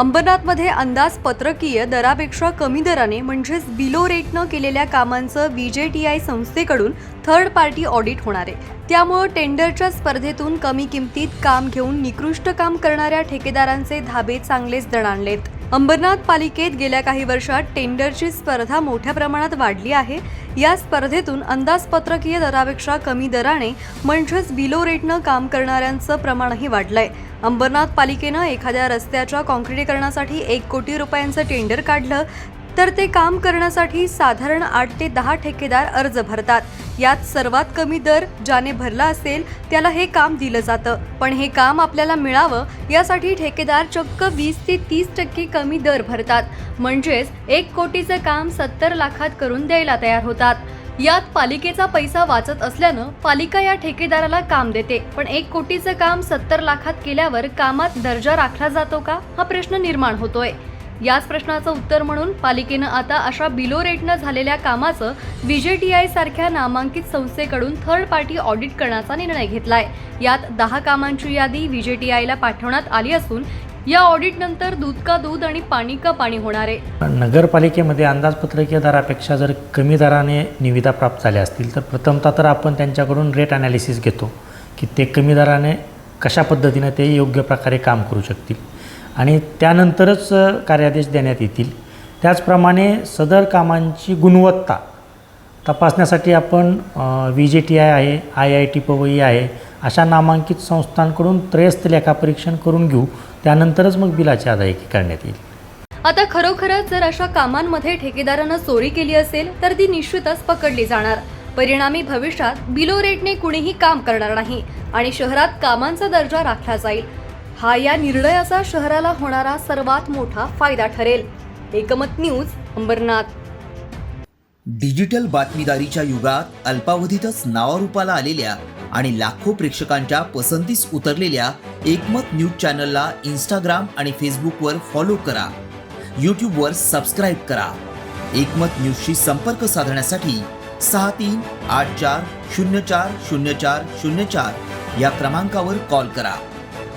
अंबरनाथमध्ये अंदाजपत्रकीय दरापेक्षा कमी दराने म्हणजेच बिलो रेटनं केलेल्या कामांचं व्हीजेटीआय संस्थेकडून थर्ड पार्टी ऑडिट होणार आहे. त्यामुळं टेंडरच्या स्पर्धेतून कमी किमतीत काम घेऊन निकृष्ट काम करणाऱ्या ठेकेदारांचे धाबे चांगलेच दणाणलेत. अंबरनाथ पालिकेत गेल्या काही वर्षात टेंडरची स्पर्धा मोठ्या प्रमाणात वाढली आहे. या स्पर्धेतून अंदाजपत्रकीय दरापेक्षा कमी दराने म्हणजेच बिलो रेटनं काम करणाऱ्यांचं प्रमाणही वाढलंय. अंबरनाथ पालिकेनं एखाद्या रस्त्याच्या काँक्रिटीकरणासाठी एक कोटी रुपयांचं टेंडर काढलं तर ते काम करण्यासाठी साधारण आठ ते दहा ठेकेदार अर्ज भरतात. यात सर्वात कमी दर ज्याने भरला असेल त्याला हे काम दिलं जातं. पण हे काम आपल्याला मिळावं यासाठी ठेकेदार चक्क वीस ते तीस टक्के कमी दर भरतात. म्हणजेच एक कोटीचं काम सत्तर लाखात करून द्यायला तयार होतात. यात पालिकेचा पैसा वाचत असल्यानं पालिका या ठेकेदाराला काम देते. पण एक कोटीचं काम सत्तर लाखात केल्यावर कामात दर्जा राखला जातो का? हा प्रश्न निर्माण होतोय. याच प्रश्नाचं उत्तर म्हणून पालिकेनं आता अशा बिलो रेटनं झालेल्या कामाचं व्हीजेटीआय सारख्या नामांकित संस्थेकडून थर्ड पार्टी ऑडिट करण्याचा निर्णय घेतलाय. यात दहा कामांची यादी व्हीजेटीआयला पाठवण्यात आली असून या ऑडिट नंतर दूध का दूध आणि पाणी का पाणी होणार? आहे नगरपालिकेमध्ये अंदाजपत्रकीय दरापेक्षा जर कमी दराने निविदा प्राप्त झाल्या असतील तर प्रथमतः तर आपण त्यांच्याकडून रेट ॲनालिसिस घेतो की ते कमी दराने कशा पद्धतीने ते योग्य प्रकारे काम करू शकतील. आणि त्यानंतरच कार्यादेश देण्यात येतील. त्याचप्रमाणे सदर कामांची गुणवत्ता तपासण्यासाठी आपण व्ही जे टी आय आहे आय आय टी पवई आहे अशा नामांकित संस्थांकडून त्रयस्थ लेखापरीक्षण करून घेऊ त्यानंतरच मग बिलाची अदायगी करण्यात येईल. आता खरोखरच जर अशा कामांमध्ये ठेकेदारानं चोरी केली असेल तर ती निश्चितच पकडली जाणार. परिणामी भविष्यात बिलो रेटने कुणीही काम करणार नाही आणि शहरात कामांचा दर्जा राखला जाईल. हा या निर्णयाचा शहराला होणारा सर्वात मोठा फायदा ठरेल. एकमत न्यूज अंबरनाथ. डिजिटल बातमीदारीच्या युगात अल्पावधीतच नावारूपाला आलेल्या आणि लाखो प्रेक्षकांच्या पसंतीस उतरलेल्या एकमत न्यूज चॅनलला इंस्टाग्राम आणि फेसबुकवर फॉलो करा. यूट्यूबवर सबस्क्राईब करा. एकमत न्यूजशी संपर्क साधण्यासाठी सहा तीन आठ चार शून्य चार शून्य चार शून्य चार या क्रमांकावर कॉल करा.